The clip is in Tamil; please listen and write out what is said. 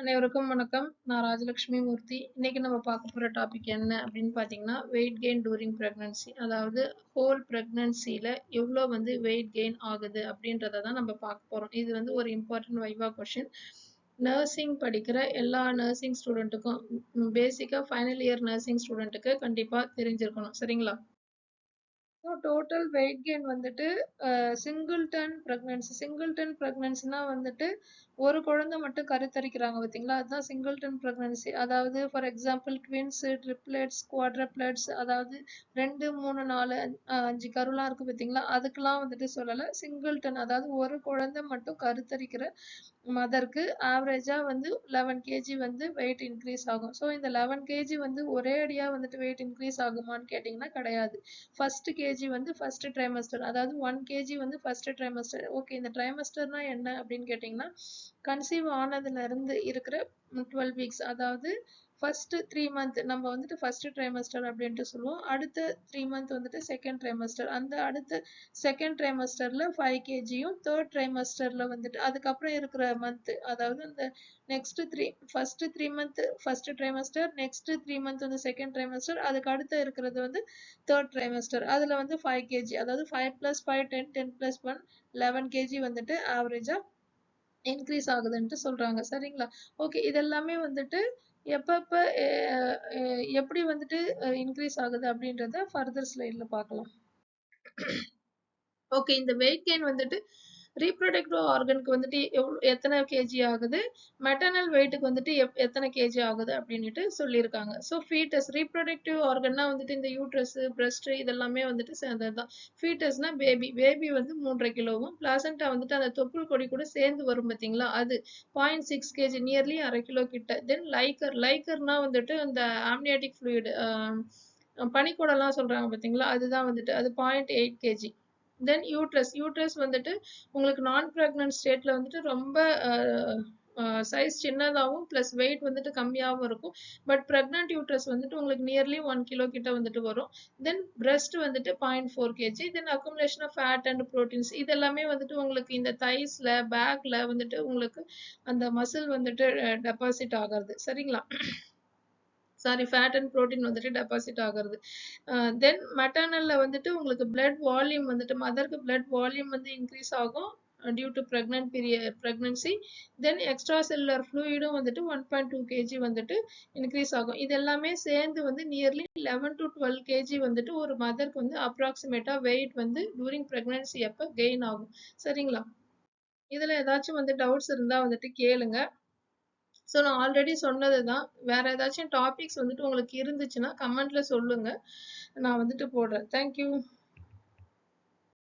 அனைவருக்கும் வணக்கம். நான் ராஜலட்சுமி மூர்த்தி. இன்னைக்கு நம்ம பார்க்க போற டாபிக் என்ன அப்படின்னு பார்த்தீங்கன்னா வெயிட் கெயின் டூரிங் ப்ரெக்னன்சி அதாவது ஹோல் ப்ரெக்னன்சியில் எவ்வளோ வந்து வெயிட் கெயின் ஆகுது அப்படின்றத தான் நம்ம பார்க்க போகிறோம் இது வந்து ஒரு இம்பார்ட்டன்ட் வைவா கொஷின் நர்சிங் படிக்கிற எல்லா நர்சிங் ஸ்டூடெண்ட்டுக்கும் பேசிக்காக ஃபைனல் இயர் நர்சிங் ஸ்டூடெண்ட்டுக்கு கண்டிப்பாக தெரிஞ்சிருக்கணும். சரிங்களா? டோட்டல் வெயிட் கெயின் வந்துட்டு singleton pregnancy singleton ப்ரெக்னன்சினா வந்துட்டு ஒரு குழந்தை மட்டும் கருத்தரிக்கிறாங்க பார்த்தீங்களா? அதுதான் சிங்கிள் டன் ப்ரெக்னன்சி அதாவது for example twins triplets quadruplets அதாவது ரெண்டு மூணு நாலு அஞ்சு கருலாம் இருக்குது பார்த்தீங்களா? அதுக்கெலாம் வந்துட்டு சொல்லலை. சிங்கிள் டன் அதாவது ஒரு குழந்தை மட்டும் கருத்தரிக்கிற மதருக்கு ஆவரேஜாக வந்து லெவன் கேஜி வந்து வெயிட் இன்க்ரீஸ் ஆகும். ஸோ இந்த லெவன் கேஜி வந்து ஒரே அடியாக வந்துட்டு வெயிட் இன்க்ரீஸ் ஆகுமான்னு கேட்டிங்கன்னா கிடையாது. ஃபர்ஸ்ட் கேஜி வந்து ஃபர்ஸ்ட் ட்ரைமஸ்டர் அதாவது ஒன் கேஜி வந்து ஃபர்ஸ்ட் ட்ரைமஸ்டர் ஓகே இந்த ட்ரைமஸ்டர்னா என்ன அப்படின்னு கேட்டிங்கன்னா கன்சீவ் ஆனதுல இருந்து இருக்கிற டுவெல் வீக்ஸ் அதாவது ஃபர்ஸ்ட் த்ரீ மந்த் நம்ம வந்துட்டு ஃபர்ஸ்ட் ட்ரைமஸ்டர் அப்படின்ட்டு சொல்லுவோம். அடுத்த த்ரீ மந்த் வந்துட்டு செகண்ட் ட்ரைமஸ்டர் அந்த அடுத்த செகண்ட் ட்ரைமஸ்டர்ல ஃபைவ் கேஜியும் தேர்ட் ட்ரைமஸ்டர்ல வந்துட்டு அதுக்கப்புறம் இருக்கிற மந்த் அதாவது இந்த next three first three month first trimester next three month வந்து செகண்ட் ட்ரைமஸ்டர் அதுக்கு அடுத்து இருக்கிறது வந்து தேர்ட் ட்ரைமஸ்டர் அதுல வந்து ஃபைவ் கேஜி அதாவது five plus five ten ten plus one eleven KG வந்துட்டு ஆவரேஜா இன்க்ரீஸ் ஆகுதுன்ட்டு சொல்றாங்க. சரிங்களா? ஓகே இதெல்லாமே வந்துட்டு எப்பப்ப எப்படி வந்துட்டு இன்க்ரீஸ் ஆகுது அப்படின்றத ஃபர்தர் ஸ்லைடில் பார்க்கலாம். ஓகே இந்த வெயிட் கெயின் வந்துட்டு ரீப்ரொடக்டிவ் ஆர்கனுக்கு வந்துட்டு எவ்வளோ எத்தனை கேஜி ஆகுது? மெட்டர்னல் வெயிட்டுக்கு வந்துட்டு எப் எத்தனை கேஜி ஆகுது அப்படின்ட்டு சொல்லியிருக்காங்க. ஸோ ஃபீட்டஸ் ரீப்ரொடக்டிவ் ஆர்கன்னா வந்துட்டு இந்த யூட்ரஸ் பிரஸ்ட் இதெல்லாமே வந்துட்டு சேர்ந்தது தான் ஃபீட்டஸ்னா பேபி பேபி வந்து மூன்றரை கிலோவும் பிளாசண்டா வந்துட்டு அந்த தொப்புள் கொடி கூட சேர்ந்து வரும் பார்த்தீங்களா? அது பாயிண்ட் சிக்ஸ் கேஜி நியர்லி அரை கிலோ கிட்ட. தென் லைக்கர் லைக்கர்னா வந்துட்டு அந்த ஆம்னியாட்டிக் ஃப்ளூயிடு பனிக்கூடலாம் சொல்கிறாங்க பார்த்தீங்களா? அதுதான் வந்துட்டு அது point eight KG then uterus uterus வந்துட்டு உங்களுக்கு நான் ப்ரெக்னன்ட் ஸ்டேட்ல வந்துட்டு ரொம்ப சைஸ் சின்னதாகவும் ப்ளஸ் வெயிட் வந்துட்டு கம்மியாகவும் இருக்கும். பட் ப்ரெக்னென்ட் யூட்ரஸ் வந்துட்டு உங்களுக்கு நியர்லி ஒன் கிலோ கிட்ட வந்துட்டு வரும். தென் பிரெஸ்ட் வந்துட்டு point four KG then accumulation of fat and proteins இது எல்லாமே வந்துட்டு உங்களுக்கு இந்த தைஸில் பேக்கில் வந்துட்டு உங்களுக்கு அந்த மசில் வந்துட்டு டெபாசிட் ஆகிறது சரிங்களா? சாரி ஃபேட் அண்ட் ப்ரோட்டீன் வந்துட்டு டெபாசிட் ஆகிறது. தென் மெட்டர்னலில் வந்துட்டு உங்களுக்கு பிளட் வால்யூம் வந்துட்டு மதருக்கு பிளட் வால்யூம் வந்து இன்க்ரீஸ் ஆகும் due to pregnant period pregnancy then extra cellular ஃப்ளூயிடும் வந்துட்டு ஒன் பாயிண்ட் டூ கேஜி வந்துட்டு இன்க்ரீஸ் ஆகும். இது எல்லாமே சேர்ந்து வந்து nearly eleven to twelve KG வந்துட்டு ஒரு மதருக்கு வந்து அப்ராக்சிமேட்டாக வெயிட் வந்து டூரிங் ப்ரெக்னன்சி அப்போ கெயின் ஆகும். சரிங்களா? இதில் ஏதாச்சும் வந்து டவுட்ஸ் இருந்தால் வந்துட்டு கேளுங்கள் ஸோ நான் ஆல்ரெடி சொன்னது தான் வேற ஏதாச்சும் டாபிக்ஸ் வந்துட்டு உங்களுக்கு இருந்துச்சுன்னா கமெண்ட்ல சொல்லுங்க. நான் வந்துட்டு போடுறேன். தேங்க்யூ